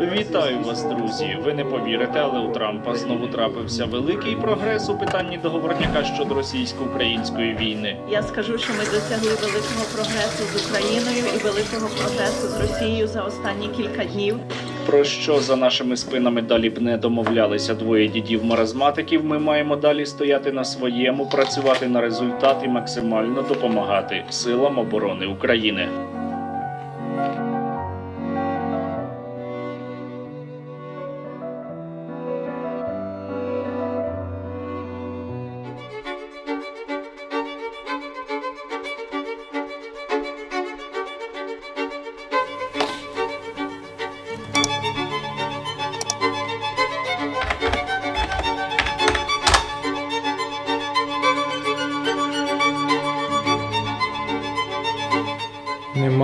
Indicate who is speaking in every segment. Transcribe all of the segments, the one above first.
Speaker 1: Вітаю вас, друзі! Ви не повірите, але у Трампа знову трапився великий прогрес у питанні договорняка щодо російсько-української війни.
Speaker 2: Я скажу, що ми досягли великого прогресу з Україною і великого прогресу з Росією за останні кілька днів.
Speaker 1: Про що за нашими спинами далі б не домовлялися двоє дідів маразматиків. Ми маємо далі стояти на своєму, працювати на результат і максимально допомагати силам оборони України.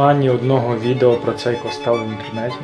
Speaker 3: Нема ні одного відео про цей костел в інтернеті.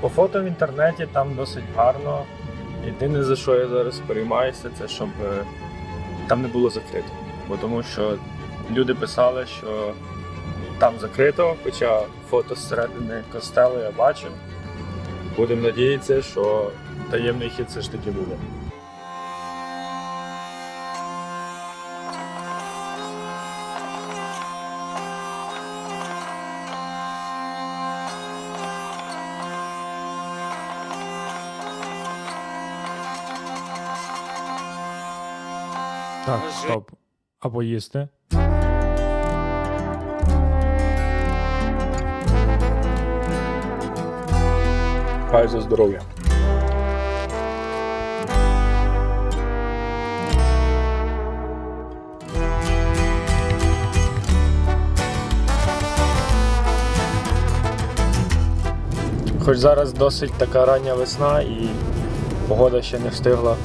Speaker 3: По фото в інтернеті там досить гарно. Єдине за що я зараз переймаюся, це щоб е, там не було закрито. Бо тому що люди писали, що там закрито, хоча фото зсередини костелу я бачив. Будемо надіятися, що таємний хід все ж таки буде. Так, стоп. Або їсти. Хай за здоров'я. Хоч зараз досить така рання весна і погода ще не встигла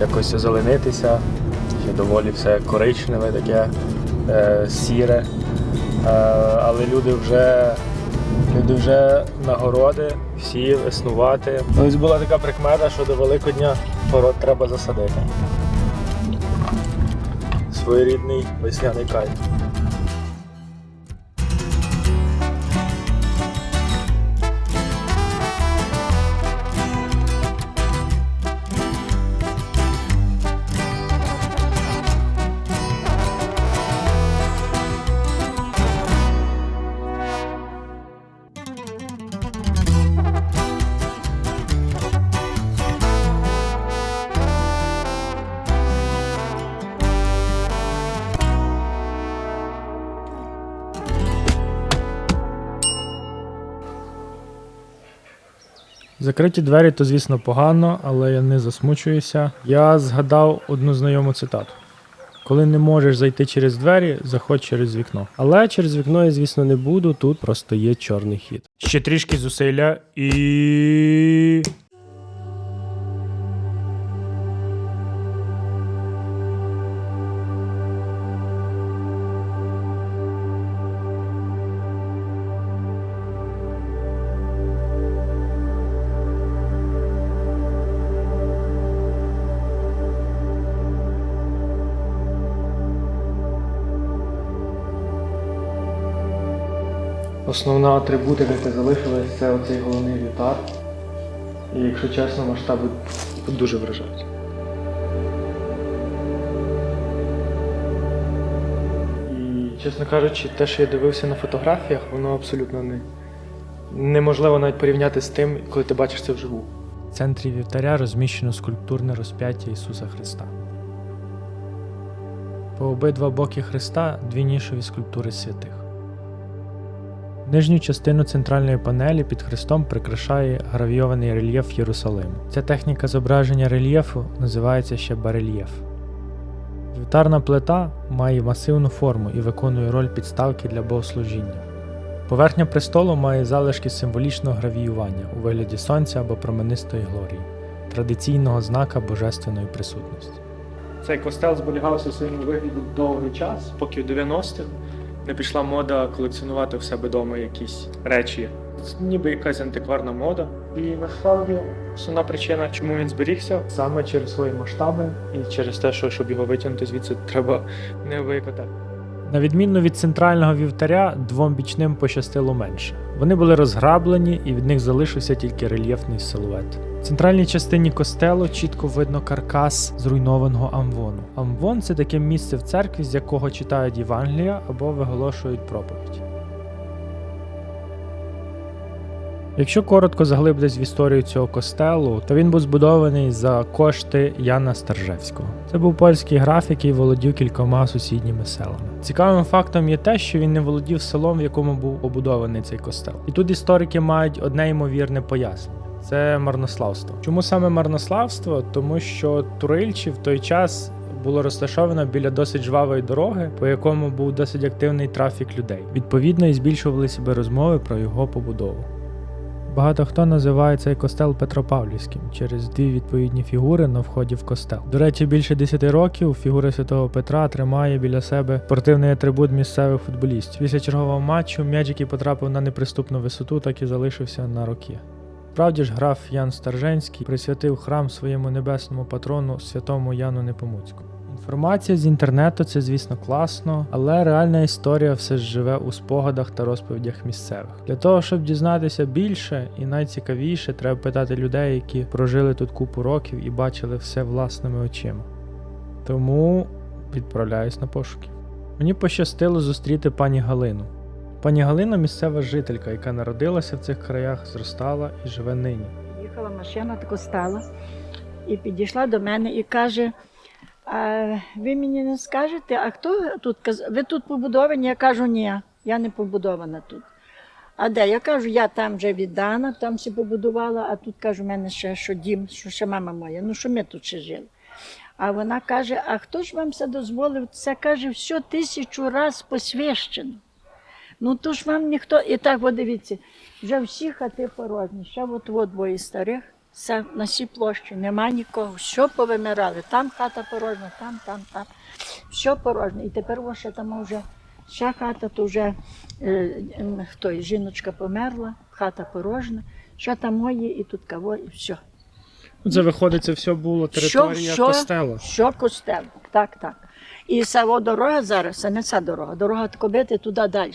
Speaker 3: якось озеленитися, ще доволі все коричневе, таке е, сіре. Е, але люди вже, люди вже нагороди, всі веснувати. Ось була така прикмета, що до Великодня город треба засадити. Своєрідний весняний кайф. Закриті двері, то звісно погано, але я не засмучуюся. Я згадав одну знайому цитату. Коли не можеш зайти через двері, заходь через вікно.
Speaker 4: Але через вікно я, звісно, не буду. Тут просто є чорний хід.
Speaker 3: Ще трішки зусилля і. Основна атрибутика, яка залишилась, це оцей головний вітар. І якщо чесно, масштаби дуже вражають. І, чесно кажучи, те, що я дивився на фотографіях, воно абсолютно не неможливо навіть порівняти з тим, коли ти бачиш це вживу. В центрі вівтаря розміщено скульптурне розп'яття Ісуса Христа. По обидва боки Христа дві нішові скульптури святих. Нижню частину центральної панелі під хрестом прикрашає гравійований рельєф Єрусалиму. Ця техніка зображення рельєфу називається ще барельєф. Вівтарна плита має масивну форму і виконує роль підставки для богослужіння. Поверхня престолу має залишки символічного гравіювання у вигляді сонця або променистої глорії, традиційного знака божественної присутності. Цей костел зберігався у своєму вигляді довгий час, поки в 90-х не пішла мода колекціонувати в себе вдома якісь речі. Це ніби якась антикварна мода. І насправді основна причина, чому він зберігся, саме через свої масштаби і через те, що щоб його витягнути звідси, треба неабияка На відміну від центрального вівтаря, двом бічним пощастило менше. Вони були розграблені, і від них залишився тільки рельєфний силует. В центральній частині костелу чітко видно каркас зруйнованого амвону. Амвон це таке місце в церкві, з якого читають Євангелія або виголошують проповідь. Якщо коротко заглибитись в історію цього костелу, то він був збудований за кошти Яна Старжевського. Це був польський граф, який володів кількома сусідніми селами. Цікавим фактом є те, що він не володів селом, в якому був побудований цей костел. І тут історики мають одне ймовірне пояснення. Це марнославство. Чому саме марнославство? Тому що Турильчі в той час було розташовано біля досить жвавої дороги, по якому був досить активний трафік людей. Відповідно, і збільшувалися би розмови про його побудову. Багато хто називає цей костел Петропавлівським через дві відповідні фігури на вході в костел. До речі, більше 10 років фігура святого Петра тримає біля себе спортивний атрибут місцевих футболістів. Після чергового матчу м'яч, який потрапив на неприступну висоту, так і залишився на роки. Справді ж граф Ян Старженський присвятив храм своєму небесному патрону святому Яну Непомуцьку. Інформація з інтернету це, звісно, класно, але реальна історія все ж живе у спогадах та розповідях місцевих. Для того, щоб дізнатися більше і найцікавіше, треба питати людей, які прожили тут купу років і бачили все власними очима. Тому відправляюсь на пошуки. Мені пощастило зустріти пані Галину. Пані Галина місцева жителька, яка народилася в цих краях, зростала і живе нині.
Speaker 5: Їхала машина, тако стала і підійшла до мене і каже: а ви мені не скажете, а хто тут каз- Ви тут побудовані? Я кажу, ні, я не побудована тут. А де? Я кажу, я там вже віддана, там всі побудувала, а тут кажу, в мене ще що дім, що ще мама моя, ну що ми тут ще жили. А вона каже: А хто ж вам це дозволив? Це каже, все тисячу раз посвящено. Ну то ж вам ніхто. І так, от дивіться, вже всі хати порожні. Ще от двоє старих, все на всій площі, нема нікого. Що повимирали? Там хата порожня, там, там, там. Все порожнє. І тепер ось ще там вже ще хата, то вже е, той, жіночка померла, хата порожня, що там моє, і тут кого, і все.
Speaker 3: Це виходить, це все було територія
Speaker 5: що?
Speaker 3: костелу.
Speaker 5: Що костел? Так, так. І сава дорога зараз, це не ця дорога. Дорога кобити туди далі.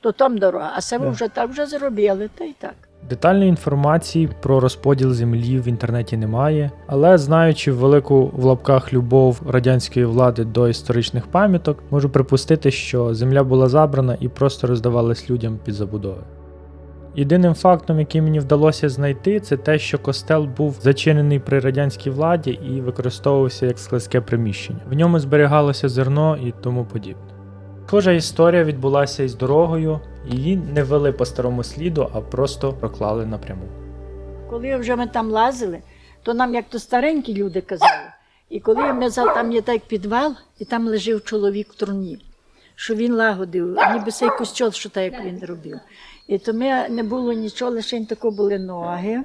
Speaker 5: То там дорога, а це
Speaker 3: Да.
Speaker 5: вже так вже зробили, та й так.
Speaker 3: Детальної інформації про розподіл землі в інтернеті немає, але знаючи велику в лапках любов радянської влади до історичних пам'яток, можу припустити, що земля була забрана і просто роздавалась людям під забудови. Єдиним фактом, який мені вдалося знайти, це те, що костел був зачинений при радянській владі і використовувався як складське приміщення. В ньому зберігалося зерно і тому подібне. Схожа історія відбулася із дорогою. Її не вели по старому сліду, а просто проклали напряму.
Speaker 5: Коли вже ми там лазили, то нам як то старенькі люди казали. І коли ми за там є так підвал, і там лежав чоловік в труні, що він лагодив, ніби цей костьол, що так як він робив. І то ми не було нічого, лише тако були ноги,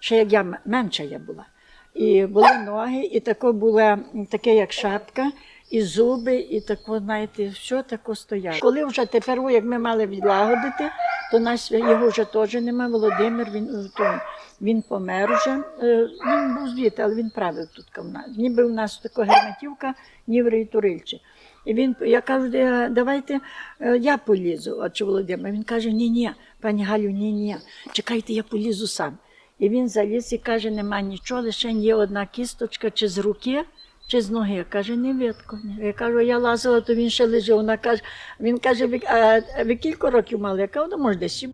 Speaker 5: ще як я менша я була. І були ноги, і тако була таке, як шапка, і зуби, і тако, знаєте, все тако стояло. Коли вже тепер, як ми мали відлагодити, то нас його вже теж нема. Володимир, він, е, то, він помер вже. Е, Він був звідти, але він правив тут нас. Ніби у нас така герметівка, Ніври і Турильче. І він, я кажу, «Е, давайте е, я полізу, отче Володимир. Він каже, ні, ні, пані Галю, ні, ні, чекайте, я полізу сам. І він заліз і каже, нема нічого, лише є одна кісточка чи з руки, чи з ноги. Каже, не видко. Я кажу, я лазила, то він ще лежав. Вона каже, він каже, ви, а, ви кілька років мали? Я кажу, ну, може, десь.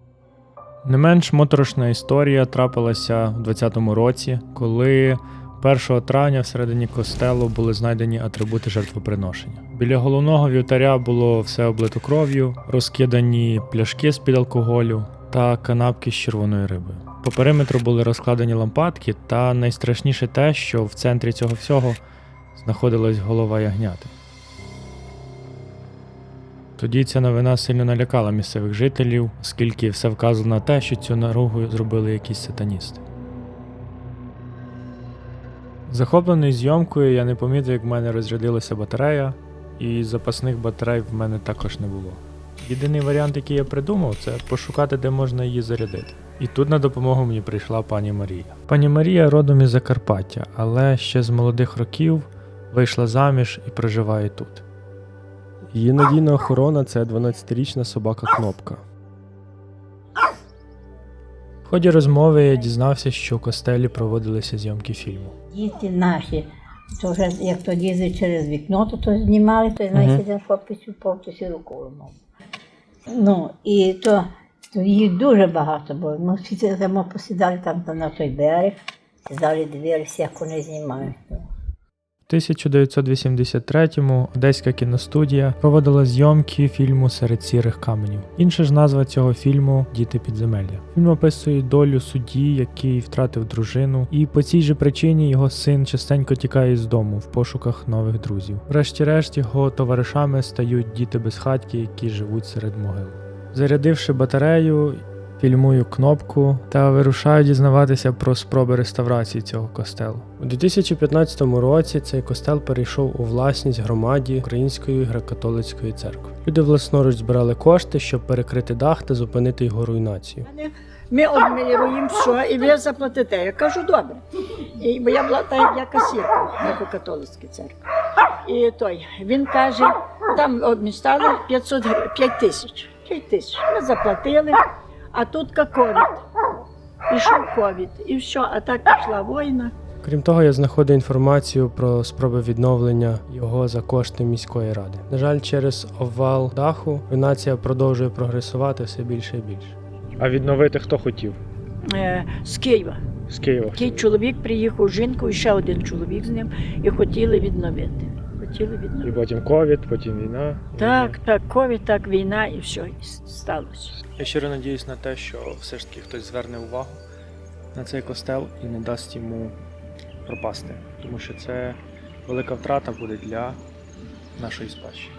Speaker 3: Не менш моторошна історія трапилася у 20-му році, коли 1 травня всередині костелу були знайдені атрибути жертвоприношення. Біля головного вівтаря було все облито кров'ю, розкидані пляшки з-під алкоголю та канапки з червоною рибою. По периметру були розкладені лампадки, та найстрашніше те, що в центрі цього всього знаходилась голова ягняти. Тоді ця новина сильно налякала місцевих жителів, оскільки все вказувало на те, що цю наругу зробили якісь сатаністи. Захоплений зйомкою, я не помітив, як в мене розрядилася батарея, і запасних батарей в мене також не було. Єдиний варіант, який я придумав, це пошукати, де можна її зарядити. І тут на допомогу мені прийшла пані Марія. Пані Марія родом із Закарпаття, але ще з молодих років вийшла заміж і проживає тут.
Speaker 4: Її надійна охорона це 12-річна собака Кнопка.
Speaker 3: В ході розмови я дізнався, що у костелі проводилися зйомки фільму.
Speaker 6: Діти наші, то вже як то лізли через вікно, то, то знімали, то знаєте, один хлопець упав, то сі рукою мов. Ну, і то, то їх дуже багато було. Ми всі це посідали там, там на той берег, сідали, дивилися, як вони знімають.
Speaker 3: У 1983-му Одеська кіностудія проводила зйомки фільму Серед сірих каменів. Інша ж назва цього фільму Діти підземелля. Фільм описує долю судді, який втратив дружину, і по цій же причині його син частенько тікає з дому в пошуках нових друзів. Врешті-решт його товаришами стають діти безхатьки, які живуть серед могил. Зарядивши батарею, фільмую кнопку та вирушаю дізнаватися про спроби реставрації цього костелу.
Speaker 4: У 2015 році цей костел перейшов у власність громаді Української греко-католицької церкви. Люди власноруч збирали кошти, щоб перекрити дах та зупинити його руйнацію.
Speaker 5: Ми обміруємо все, і ви заплатите. Я кажу, добре. І, бо я була та я касірка в католицькій церкві. І той, він каже, там обмістали 500 гривень, 5 тисяч. 5 тисяч. Ми заплатили, а тут ковід. Пішов ковід. І все, а так пішла війна.
Speaker 4: Крім того, я знаходив інформацію про спроби відновлення його за кошти міської ради. На жаль, через обвал даху руйнація продовжує прогресувати все більше і більше.
Speaker 3: А відновити хто хотів?
Speaker 5: Е, з Києва.
Speaker 3: З Києва.
Speaker 5: Такий чоловік приїхав з жінкою, і ще один чоловік з ним, і хотіли відновити. Хотіли відновити.
Speaker 3: потім ковід, потім війна.
Speaker 5: Так, так, ковід, так, війна і все, і сталося.
Speaker 3: Я щиро надіюсь на те, що все ж таки хтось зверне увагу на цей костел і не дасть йому пропасти, тому що це велика втрата буде для нашої спадщини.